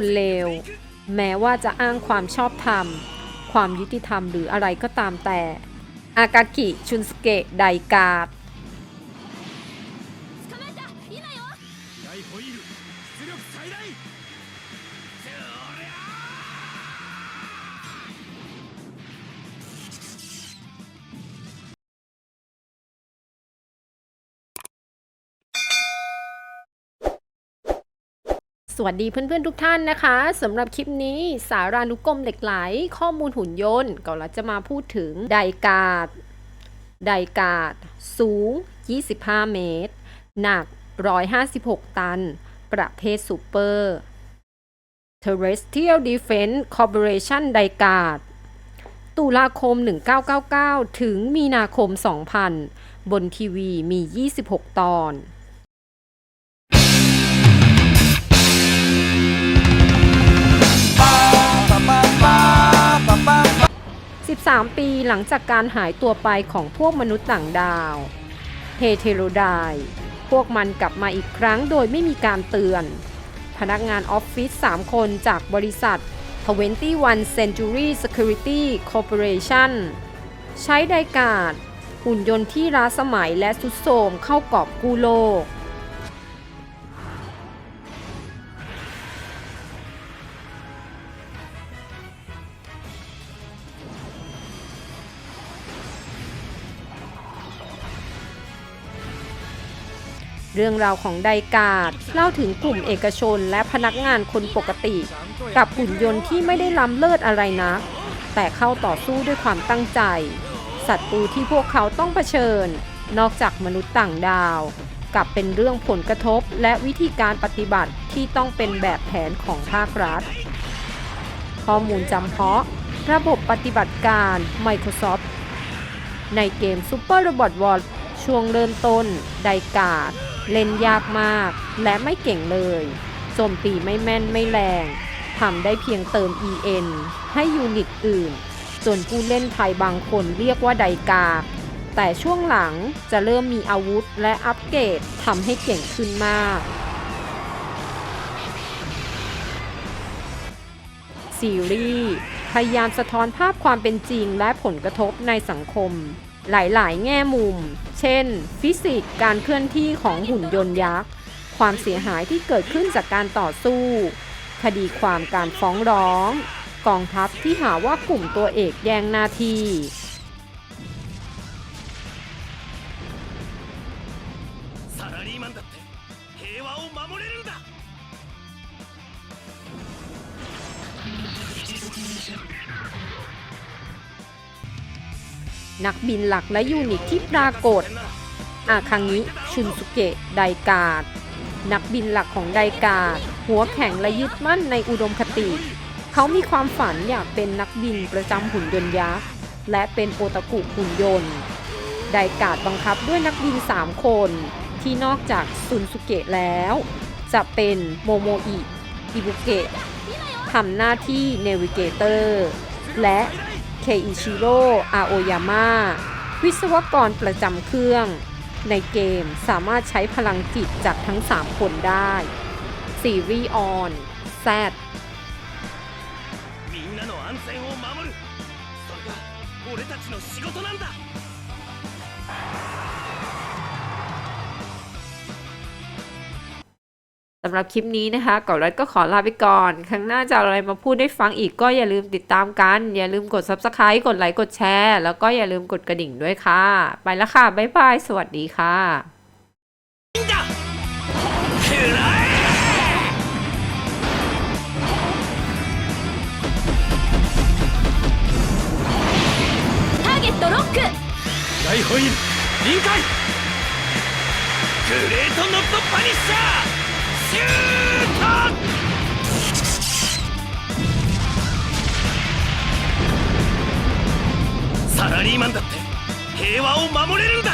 คนเลวแม้ว่าจะอ้างความชอบธรรม ความยุติธรรมหรืออะไรก็ตามแต่ อากากิชุนสเกะไดกาด สวัสดีเพื่อนๆทุกท่านนะคะสำหรับคลิปนี้สารานุกรมเหล็กไหล ข้อมูลหุ่นยนต์ก็เราจะมาพูดถึงไดกาดไดกาดสูง 25 เมตร หนัก 156 ตัน ประเภทซูเปอร์ Terrestrial Defense Corporation ไดกาดตุลาคม 1999 ถึงมีนาคม 2000 บนทีวีมี 26 ตอน 3 ปีหลังจากการหายตัวไปของพวกมนุษย์ต่างดาว เฮเทโรไดพวกมันกลับมาอีกครั้งโดยไม่มีการเตือน พนักงานออฟฟิศ3 คนจากบริษัท 21 Century Security Corporation ใช้ไดการ์ดหุ่นยนต์ที่ล้าสมัยและสุดโทมเข้ากอบกู้โลก เรื่องราวของไดกาดเล่าถึงกลุ่มเอกชนและพนักงานคนปกติ กับหุ่นยนต์ที่ไม่ได้ล้ำเลิศอะไรนัก แต่เข้าต่อสู้ด้วยความตั้งใจศัตรูที่พวกเขาต้องเผชิญ นอกจากมนุษย์ต่างดาวกลับเป็นเรื่องผลกระทบและวิธีการปฏิบัติที่ต้องเป็นแบบแผนของภาครัฐ ข้อมูลจำเพาะ ระบบปฏิบัติการ Microsoft ในเกม Super Robot Wars ช่วงเริ่มต้น ไดกาด เล่นยากมาก และไม่เก่งเลยโจมตีไม่แม่นไม่แรงทำได้เพียงเติม EN ให้ยูนิตอื่น จนผู้เล่นไทยบางคนเรียกว่าไดกา แต่ช่วงหลังจะเริ่มมีอาวุธและอัปเกรดทำให้เก่งขึ้นมาก ซีรีส์พยายามสะท้อนภาพความเป็นจริงและผลกระทบในสังคม หลายๆ แง่มุม เช่น ฟิสิกส์การเคลื่อนที่ของหุ่นยนต์ยักษ์ ความเสียหายที่เกิดขึ้นจากการต่อสู้ คดีความการฟ้องร้อง กองทัพที่หาว่ากลุ่มตัวเอกแย่งหน้าที่ นักบินหลักและยูนิตที่ปรากฏ อาคังิชุนสุเกะ ไดกาด นักบินหลักของไดกาด หัวแข็งและยึดมั่นในอุดมคติ เขามีความฝันอยากเป็นนักบินประจำหุ่นยนต์ยักษ์ และเป็นโอตาคุหุ่นยนต์ ไดกาดบังคับด้วยนักบิน 3 คน ที่นอกจากซุนสุเกะแล้ว จะเป็นโมโมอิอิบุเกะทำหน้าที่เนวิเกเตอร์ และ เคอิชิโร่อาโอยาม่าวิศวกรประจำเครื่อง ในเกมสามารถใช้พลังจิตจากทั้ง 3 คนได้ ซีรีส์ออนแซด みんなの安全を守るそれが俺たちの仕事なんだ ำหรับคลิปนี้นะคะก่อนรัดก็ขอลาไปก่อน ครั้งหน้าจะเอาอะไรมาพูดได้ฟังอีกก็อย่าลืมติดตามกัน อย่าลืมกด Subscribe กดไลค์ กดแชร์ แล้วก็อย่าลืมกดกระดิ่งด้วยค่ะ ไปแล้วค่ะ บ๊ายบาย สวัสดีค่ะ いいんだくらえターゲットロック大ホイール臨界グレートノットパニッシャーシュート サラリーマンだって平和を守れるんだ